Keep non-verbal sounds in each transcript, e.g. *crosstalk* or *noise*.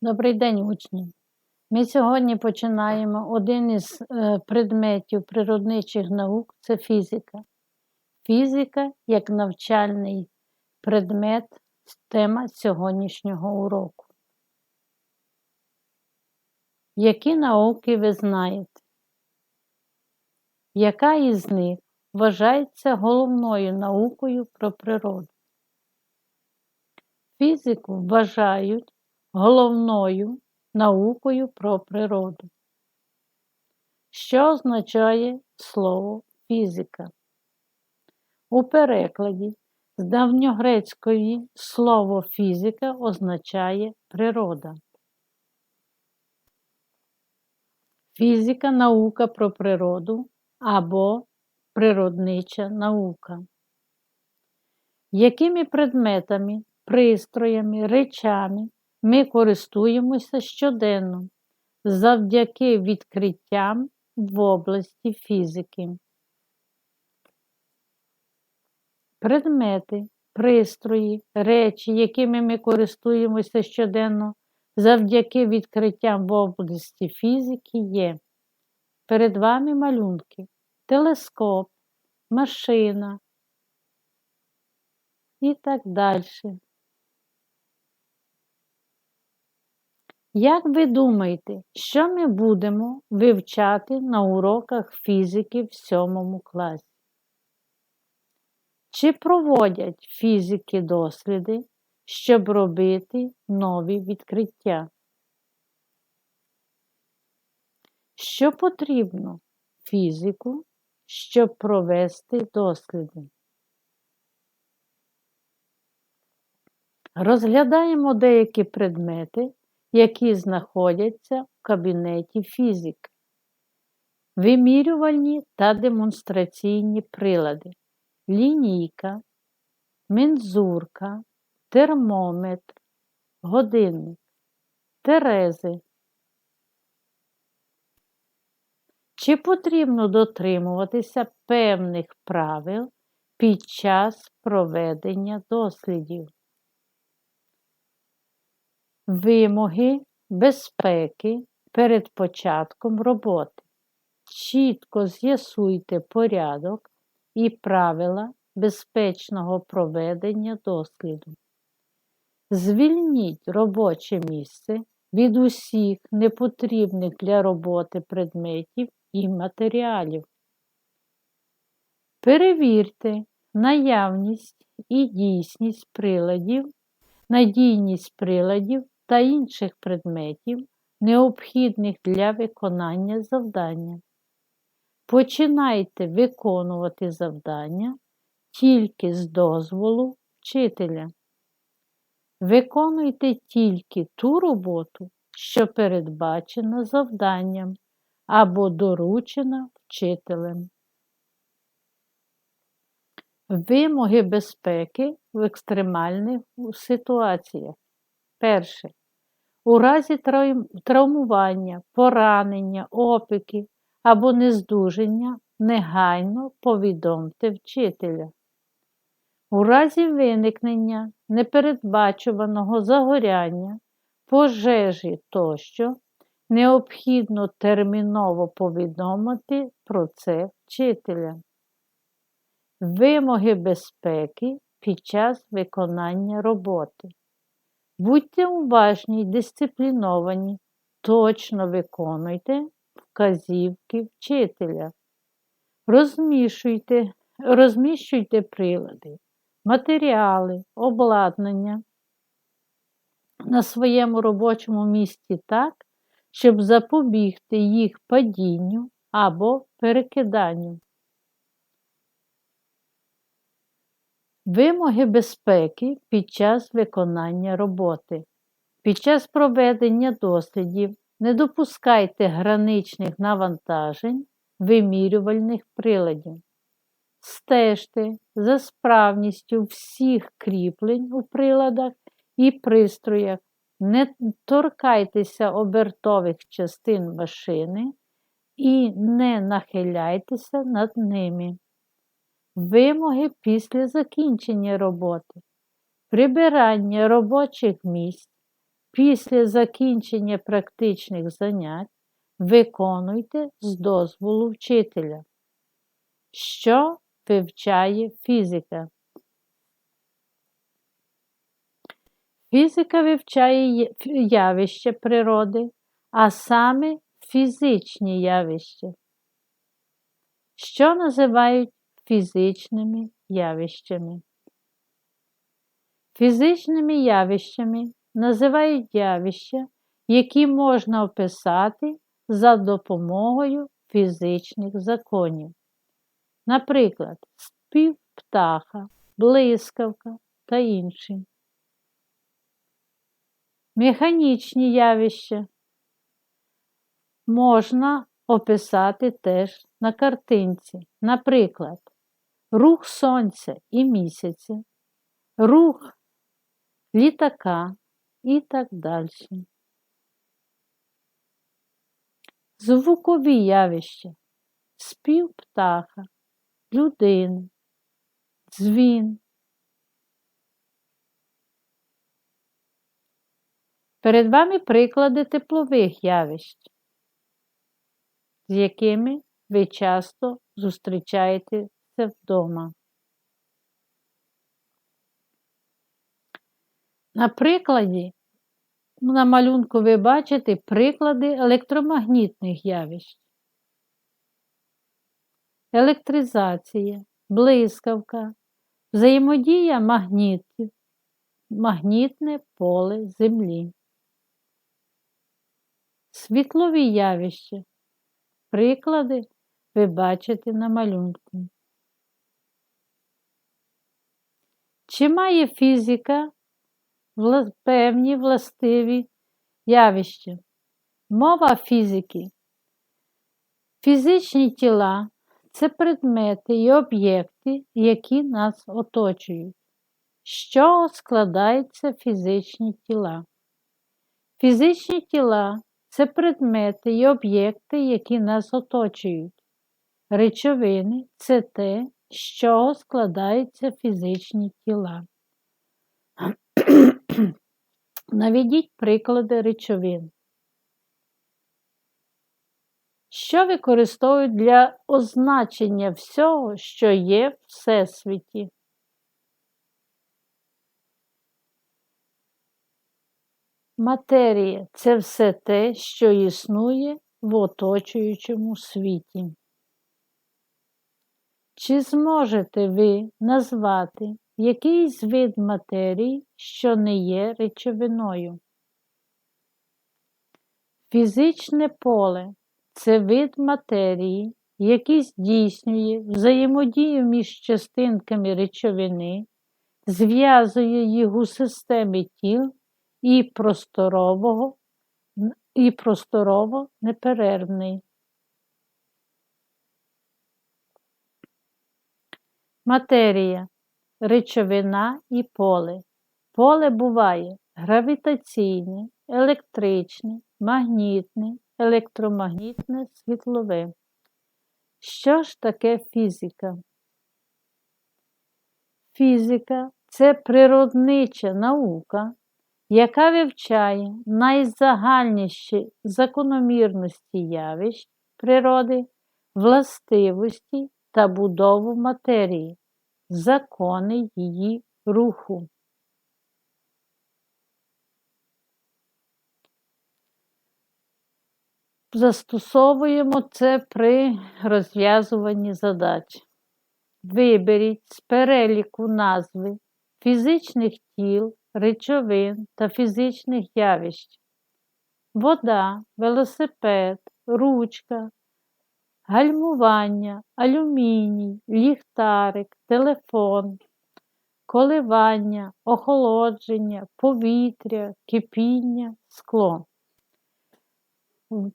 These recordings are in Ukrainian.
Добрий день, учні! Ми сьогодні починаємо один із е, предметів природничих наук це фізика. Фізика як навчальний предмет, тема сьогоднішнього уроку. Які науки ви знаєте? Яка із них вважається головною наукою про природу? Фізику вважають головною наукою про природу. Що означає слово фізика? У перекладі з давньогрецької слово фізика означає природа. Фізика наука про природу або природнича наука. Якими предметами, пристроями, речами ми користуємося щоденно завдяки відкриттям в області фізики. Предмети, пристрої, речі, якими ми користуємося щоденно завдяки відкриттям в області фізики є. Перед вами малюнки, телескоп, машина і так далі. Як ви думаєте, що ми будемо вивчати на уроках фізики в сьомому класі? Чи проводять фізики досліди, щоб робити нові відкриття? Що потрібно фізику, щоб провести досліди? Розглядаємо деякі предмети, які знаходяться в кабінеті фізики. Вимірювальні та демонстраційні прилади, лінійка, мензурка, термометр, годинник, терези. Чи потрібно дотримуватися певних правил під час проведення дослідів? Вимоги безпеки перед початком роботи. Чітко з'ясуйте порядок і правила безпечного проведення досліду. Звільніть робоче місце від усіх непотрібних для роботи предметів і матеріалів. Перевірте наявність і дійсність приладів, надійність приладів та інших предметів, необхідних для виконання завдання. Починайте виконувати завдання тільки з дозволу вчителя. Виконуйте тільки ту роботу, що передбачена завданням або доручена вчителем. Вимоги безпеки в екстремальних ситуаціях. Перше. У разі травмування, поранення, опіки або нездуження негайно повідомте вчителя. У разі виникнення непередбачуваного загоряння, пожежі тощо необхідно терміново повідомити про це вчителя. Вимоги безпеки під час виконання роботи. Будьте уважні й дисципліновані, точно виконуйте вказівки вчителя. Розміщуйте, розміщуйте прилади, матеріали, обладнання на своєму робочому місці так, щоб запобігти їх падінню або перекиданню. Вимоги безпеки під час виконання роботи. Під час проведення дослідів не допускайте граничних навантажень вимірювальних приладів. Стежте за справністю всіх кріплень у приладах і пристроях. Не торкайтеся обертових частин машини і не нахиляйтеся над ними. Вимоги після закінчення роботи, прибирання робочих місць Після закінчення практичних занять виконуйте з дозволу вчителя. Що вивчає фізика? Фізика вивчає явища природи, а саме фізичні явища, що називають фізичними явищами. Фізичними явищами називають явища, які можна описати за допомогою фізичних законів. Наприклад, спів птаха, блискавка та інші. Механічні явища можна описати теж на картинці. Наприклад, рух сонця і місяця, рух літака і так далі. Звукові явища, спів птаха, людини, дзвін. Перед вами приклади теплових явищ, з якими ви часто зустрічаєтеся вдома. На прикладі, на малюнку ви бачите приклади електромагнітних явищ. Електризація, блискавка, взаємодія магнітів, магнітне поле Землі. Світлові явища. Приклади ви бачите на малюнку. Чи має фізика певні властиві явища? Мова фізики. Фізичні тіла це предмети і об'єкти, які нас оточують. З чого складаються фізичні тіла? Фізичні тіла це предмети і об'єкти, які нас оточують. Речовини це те, з чого складаються фізичні тіла. *clears throat* Наведіть приклади речовин. Що використовують для означення всього, що є в Всесвіті? Матерія це все те, що існує в оточуючому світі. Чи зможете ви назвати якийсь вид матерії, що не є речовиною? Фізичне поле це вид матерії, який здійснює взаємодію між частинками речовини, зв'язує їх у системі тіл і просторового, і просторово неперервний. Матерія, речовина і поле. Поле буває гравітаційне, електричне, магнітне, електромагнітне, світлове. Що ж таке фізика? Фізика це природнича наука, яка вивчає найзагальніші закономірності явищ природи, властивості та будову матерії, закони її руху. Застосовуємо це при розв'язуванні задач. Виберіть з переліку назви фізичних тіл, речовин та фізичних явищ. Вода, велосипед, ручка, гальмування, алюміній, ліхтарик, телефон, коливання, охолодження, повітря, кипіння, скло.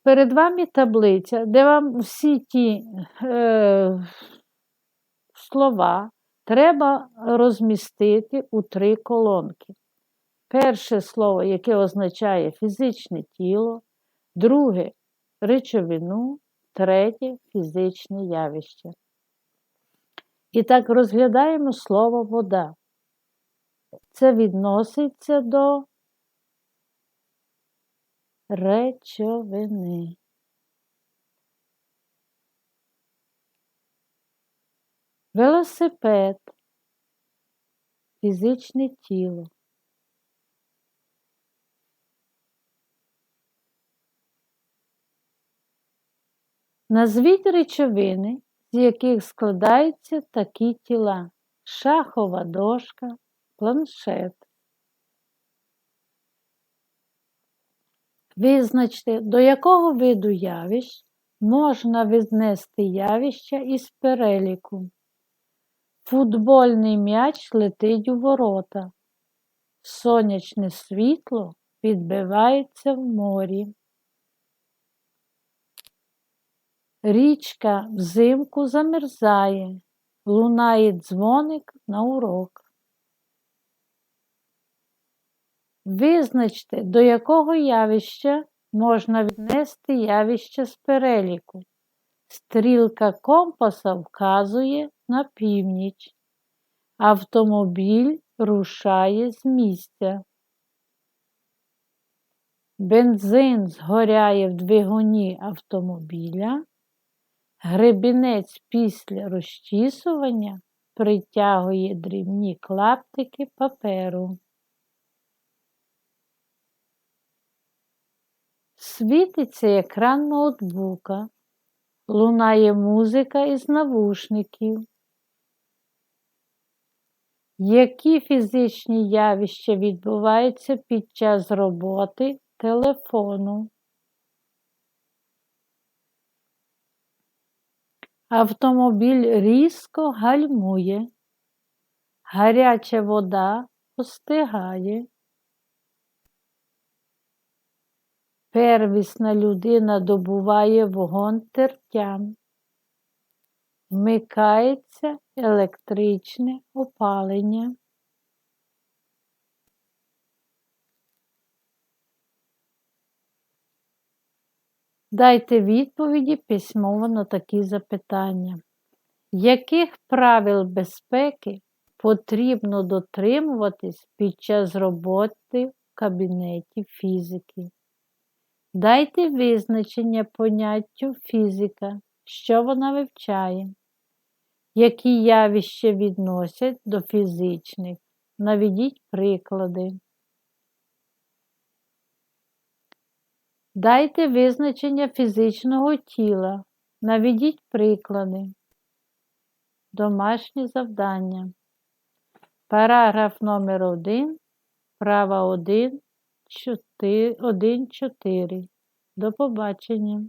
Перед вами таблиця, де вам всі ті е, слова треба розмістити у три колонки. Перше слово, яке означає фізичне тіло, друге речовину, третє фізичне явище. І так розглядаємо слово вода. Це відноситься до речовини. Велосипед фізичне тіло. Назвіть речовини, з яких складаються такі тіла шахова дошка, планшет. Визначте, до якого виду явищ можна віднести явища із переліку. Футбольний м'яч летить у ворота. Сонячне світло відбивається в морі. Річка взимку замерзає, лунає дзвоник на урок. Визначте, до якого явища можна віднести явище з переліку. Стрілка компаса вказує на північ. Автомобіль рушає з місця. Бензин згоряє в двигуні автомобіля. Гребінець після розчісування притягує дрібні клаптики паперу. Світиться екран ноутбука, лунає музика із навушників. Які фізичні явища відбуваються під час роботи телефону? Автомобіль різко гальмує, гаряча вода остигає. Первісна людина добуває вогонь тертям. Вмикається електричне опалення. Дайте відповіді письмово на такі запитання. Яких правил безпеки потрібно дотримуватись під час роботи в кабінеті фізики? Дайте визначення поняттю фізика, що вона вивчає, які явища відносять до фізичних. Наведіть приклади. Дайте визначення фізичного тіла. Наведіть приклади. Домашні завдання. Параграф номер 1 права 1, 4, 1, 4. До побачення.